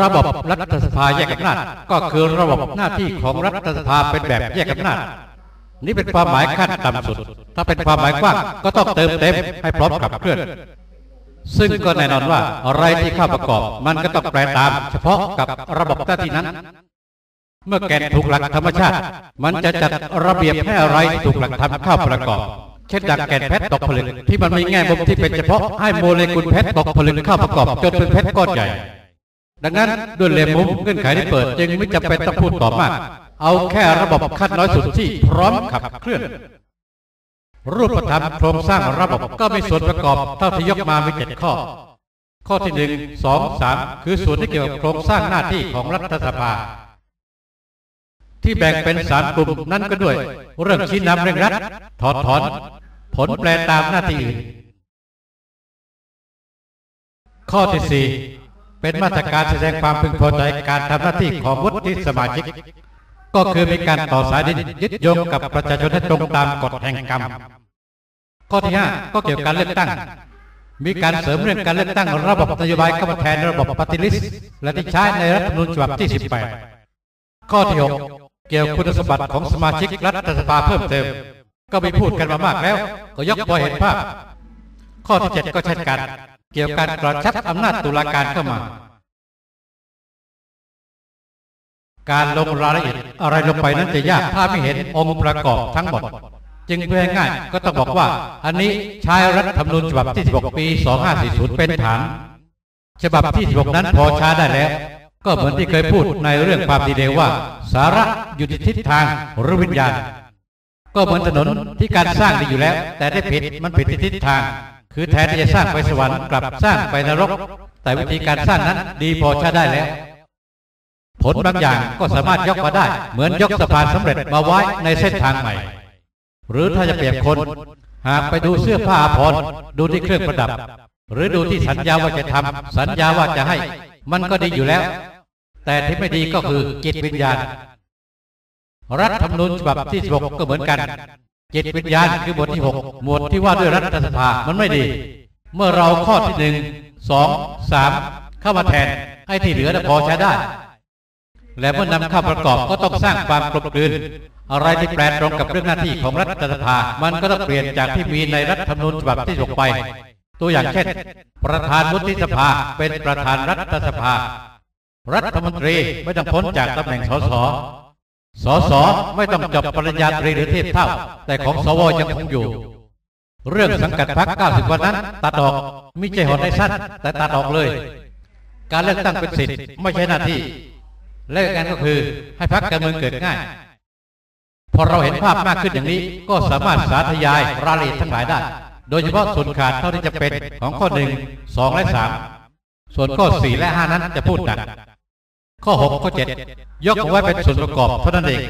ระบบรัฐสภาแยกอำนาจก็คือระบบหน้าที่ของรัฐสภาเป็นแบบแยกอำนาจนี่เป็นความหมายขั้นต่ำสุด ถ้าเป็นความหมายกว้างก็ต้องเติมเต็มให้พร้อมขับเคลื่อน ซึ่งก็แน่นอนว่าอะไรที่เข้าประกอบ มันก็ต้องแปลตาม เฉพาะกับระบบหน้าที่นั้น เมื่อแกนถูกหลักธรรมชาติ มันจะจัดระเบียบให้อะไรถูกหลักธรรมเข้าประกอบ เช่นดักแกนเพชรตกผลึกที่มันมีแง่มุมที่เป็นเฉพาะให้โมเลกุลเพชรตกผลึกเข้าประกอบจนเป็นเพชรก้อนใหญ่ ดังนั้นด้วยเหลี่ยมมุมเงื่อนไขที่เปิด จึงไม่จำเป็นต้องพูดต่อมาก เอาแค่ระบบขั้นน้อยสุดที่พร้อมขับเคลื่อน รูปธรรมโครงสร้างระบบก็มีส่วนประกอบเท่าที่ยกมามีเจ็ดข้อ ข้อที่หนึ่งสองสามคือส่วนที่เกี่ยวกับโครงสร้างหน้าที่ของรัฐสภา ที่แบ่งเป็นสามกลุ่มนั่นก็ด้วย เรื่องชี้นำเร่งรัดถอดถอน ผลแปลตามหน้าที่อื่นข้อที่สี่ เป็นมาตรการแสดงความพึงพอใจการทำหน้าที่ของวุฒิสมาชิก ก็คือมีการต่อสายดินยึดโยงกับประชาชนให้ตรงตามกฎแห่งกรรม ข้อที่ห้าก็เกี่ยวกับการเลือกตั้ง มีการเสริมเรื่องการเลือกตั้งระบบนโยบายเข้ามาแทนระบบปฏิริษีและที่ใช้ในรัฐธรรมนูญฉบับที่ 18 ข้อที่ 6 เกี่ยวกับคุณสมบัติของสมาชิกรัฐสภาเพิ่มเติม ก็มีพูดกันมามากแล้ว ก็ยกพอเห็นภาพ ข้อที่ 7 ก็เช่นกัน เกี่ยวกับการกระชับอำนาจตุลาการเข้ามา การลงรายละเอียดอะไรลงไปนั้นจะยากถ้าไม่เห็นองค์ประกอบทั้งหมด จึงเพื่อง่ายก็ต้องบอกว่า อันนี้ใช้รัฐธรรมนูญฉบับที่ 16 ปี 2540 เป็นฐาน ฉบับที่ 16 นั้นพอช้าได้แล้ว ก็เหมือนที่เคยพูดในเรื่องความดีเดว่า สาระอยู่ที่ทิศทางหรือวิญญาณ ก็เหมือนถนนที่การสร้างดีอยู่แล้ว แต่ได้ผิดมันผิดทิศทาง คือแทนที่จะสร้างไปสวรรค์กลับสร้างไปนรก แต่วิธีการสร้างนั้นดีพอใช้ได้แล้ว ผลบางอย่างก็สามารถยกมาได้ เหมือนยกสะพานสำเร็จมาไว้ในเส้นทางใหม่ หรือถ้าจะเปรียบคน หากไปดูเสื้อผ้าอาภรดูที่เครื่องประดับ หรือดูที่สัญญาว่าจะทำสัญญาว่าจะให้ มันก็ดีอยู่แล้ว แต่ที่ไม่ดีก็คือจิตวิญญาณ รัฐธรรมนูญฉบับที่ 16 ก็เหมือนกัน จิตวิญญาณคือบทที่6หมวดที่ว่าด้วยรัฐสภามันไม่ดี เมื่อเราข้อที่หนึ่งสองสามเข้ามาแทนไอ้ที่เหลือพอใช้ได้ และเมื่อนำเข้าประกอบก็ต้องสร้างความกลมกลืนอะไรที่แปลตรงกับเรื่องหน้าที่ของรัฐสภา มันก็ต้องเปลี่ยนจากที่มีในรัฐธรรมนูญฉบับที่6ไป ตัวอย่างเช่น ประธานวุฒิสภาเป็นประธานรัฐสภา รัฐมนตรีไม่ต้องพ้นจากตำแหน่งสส สสไม่ต้องจบปริญญาตรีหรือเทียบเท่า แต่ของสวยังคงอยู่ เรื่องสังกัดพรรค90 วันนั้น ตัดออกมิใช่หดได้สั้น แต่ตัดออกเลย การเลือกตั้งเป็นสิทธิ์ไม่ใช่หน้าที่และกันก็คือให้พรรคการเมืองเกิดง่าย พอเราเห็นภาพมากขึ้นอย่างนี้ ก็สามารถสาธยายรายละเอียดทั้งหลายได้ โดยเฉพาะส่วนขาดเท่าที่จะเป็นของข้อหนึ่งสองและสามส่วนข้อสี่และห้านั้นจะพูดหนัก ข้อหกข้อเจ็ดยกเอาไว้เป็นส่วนประกอบเท่านั้นเอง